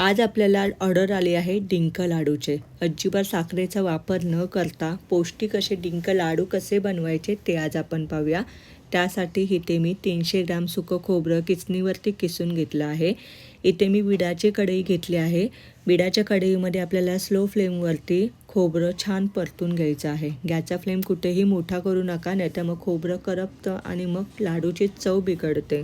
आज आपल्याला ऑर्डर आली आहे डिंक लाडूचे. अजिबात साखरेचा वापर न करता पौष्टिक असे डिंक लाडू कसे बनवायचे ते आज आपण पाहूया. त्यासाठी इथे मी तीनशे ग्राम सुकं खोबरं किचणीवरती किसून घेतलं आहे. इथे मी विडाची कढई घेतली आहे. विडाच्या कढईमध्ये आपल्याला स्लो फ्लेमवरती खोबरं छान परतून घ्यायचं आहे. गॅसचा फ्लेम कुठेही मोठा करू नका नाही तर मग खोबरं करपतं आणि मग लाडूची चव बिघडते.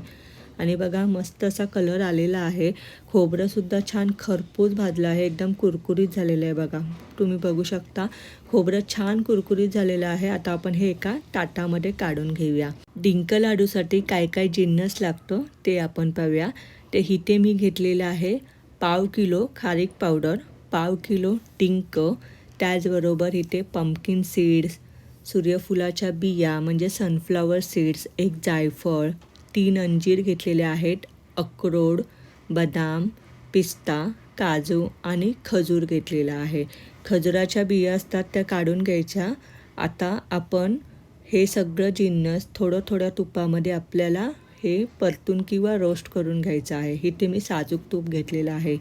आणि बघा मस्त असा कलर आलेला आहे. खोबरंसुद्धा छान खरपूस भाजलं आहे. एकदम कुरकुरीत झालेलं आहे बघा. तुम्ही बघू शकता. खोबरं छान कुरकुरीत झालेलं आहे. आता आपण हे एका ताटामध्ये काढून घेऊया. डिंक लाडूसाठी काय काय जिन्नस लागतो ते आपण पाहूया. ते इथे मी घेतलेलं आहे. पाव किलो खारीक पावडर पाव किलो डिंक त्याचबरोबर इथे पंपकिन सीड्स सूर्यफुलाच्या बिया म्हणजे सनफ्लावर सीड्स एक जायफळ तीन अंजीर घेतलेले आहेत. अक्रोड बदाम पिस्ता काजू आणि खजूर घेतलेला आहे. खजुराच्या बिया असतात त्या काढून घ्यायच्या. आता आपण हे सगळं जिन्नस थोडं थोड्या तुपामध्ये आपल्याला हे परतून किंवा रोस्ट करून घ्यायचं आहे. इथे मी साजूक तूप घेतलेलं आहे.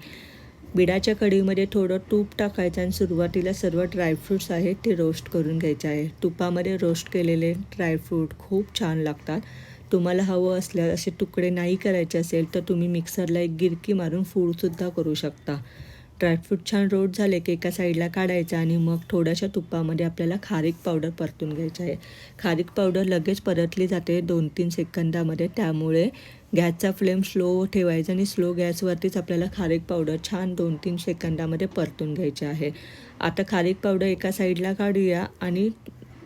बिडाच्या कढीमध्ये थोडं तूप टाकायचं आणि सुरुवातीला सर्व ड्रायफ्रूट्स आहेत ते रोस्ट करून घ्यायचे आहे. तुपामध्ये रोस्ट केलेले ड्रायफ्रूट खूप छान लागतात. तुम्हाला हवं असल्यास असे तुकडे नाही करायचे असेल तर तुम्ही मिक्सरला एक गिरकी मारून फूडसुद्धा करू शकता. ड्रायफ्रूट छान रोट झाले की एका साईडला काढायचा आणि मग थोड्याशा तुपामध्ये आपल्याला खारीक पावडर परतून घ्यायचं आहे. खारीक पावडर लगेच परतली जाते दोन तीन सेकंदामध्ये. त्यामुळे गॅसचा फ्लेम स्लो ठेवायचा आणि स्लो गॅसवरतीच आपल्याला खारीक पावडर छान दोन तीन सेकंदामध्ये परतून घ्यायचे आहे. आता खारीक पावडर एका साईडला काढूया आणि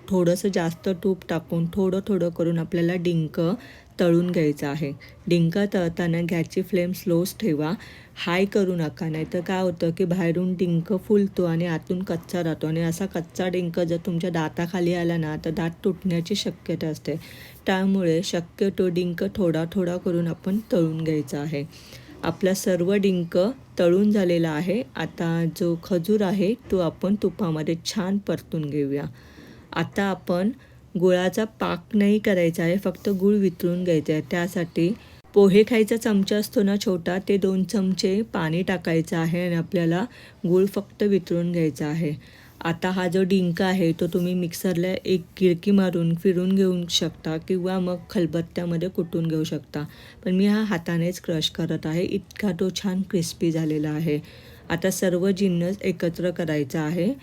थोडंसं जास्त तूप टाकून थोडं थोडं करून आपल्याला डिंक तळून घ्यायचं आहे. डिंक तळताना गॅसची फ्लेम स्लोच ठेवा. हाय करू नका नाही तर काय होतं की बाहेरून डिंक फुलतो आणि आतून कच्चा राहतो. आणि असा कच्चा डिंक जर तुमच्या दाताखाली आला ना तर दात तुटण्याची शक्यता असते. त्यामुळे शक्यतो डिंक थोडा थोडा करून आपण तळून घ्यायचा आहे. आपला सर्व डिंक तळून झालेला आहे. आता जो खजूर आहे तो आपण तुपामध्ये छान परतून घेऊया. आता आपण गुळाचा पाक नाही करायचा आहे फक्त गुळ वितळून घ्यायचा आहे. त्यासाठी पोहे खायचा चमचा असतो ना छोटा ते दोन चमचे पाणी टाकायचं आहे आणि आपल्याला गुळ फक्त वितळून घ्यायचा आहे. आता हा जो डिंक आहे तो तुम्ही मिक्सरला एक गिरकी मारून फिरून घेऊ शकता किंवा मग खलबत्त्यामध्ये कुटून घेऊ शकता. पण मी हा हातानेच क्रश करत आहे. इतका तो छान क्रिस्पी झालेला आहे. आता सर्व जिन्नस एकत्र करायचा आहे.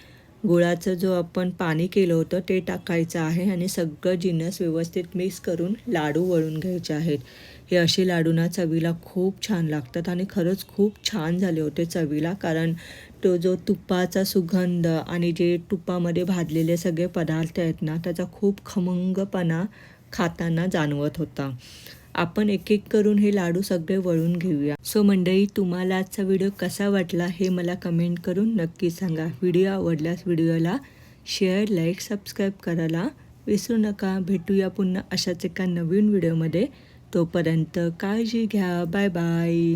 गुळाचं जो आपण पाणी केलं होतं ते टाकायचं आहे आणि सगळं जिन्नस व्यवस्थित मिक्स करून लाडू वळून घ्यायचे आहेत. हे असे लाडू ना चवीला खूप छान लागतात आणि खरंच खूप छान झाले होते चवीला कारण तो जो तुपाचा सुगंध आणि जे तुपामध्ये भाजलेले सगळे पदार्थ आहेत ना त्याचा खूप खमंगपणा खाताना जाणवत होता. आपण एक एक करून हे लाडू सगळे वळून घेऊया. सो मंडळी तुम्हाला आजचा व्हिडिओ कसा वाटला हे मला कमेंट करून नक्की सांगा. व्हिडिओ आवडल्यास व्हिडिओला शेअर लाईक सबस्क्राईब करायला विसरू नका. भेटूया पुन्हा अशाच एका नवीन व्हिडिओमध्ये. तोपर्यंत काळजी घ्या. Bye bye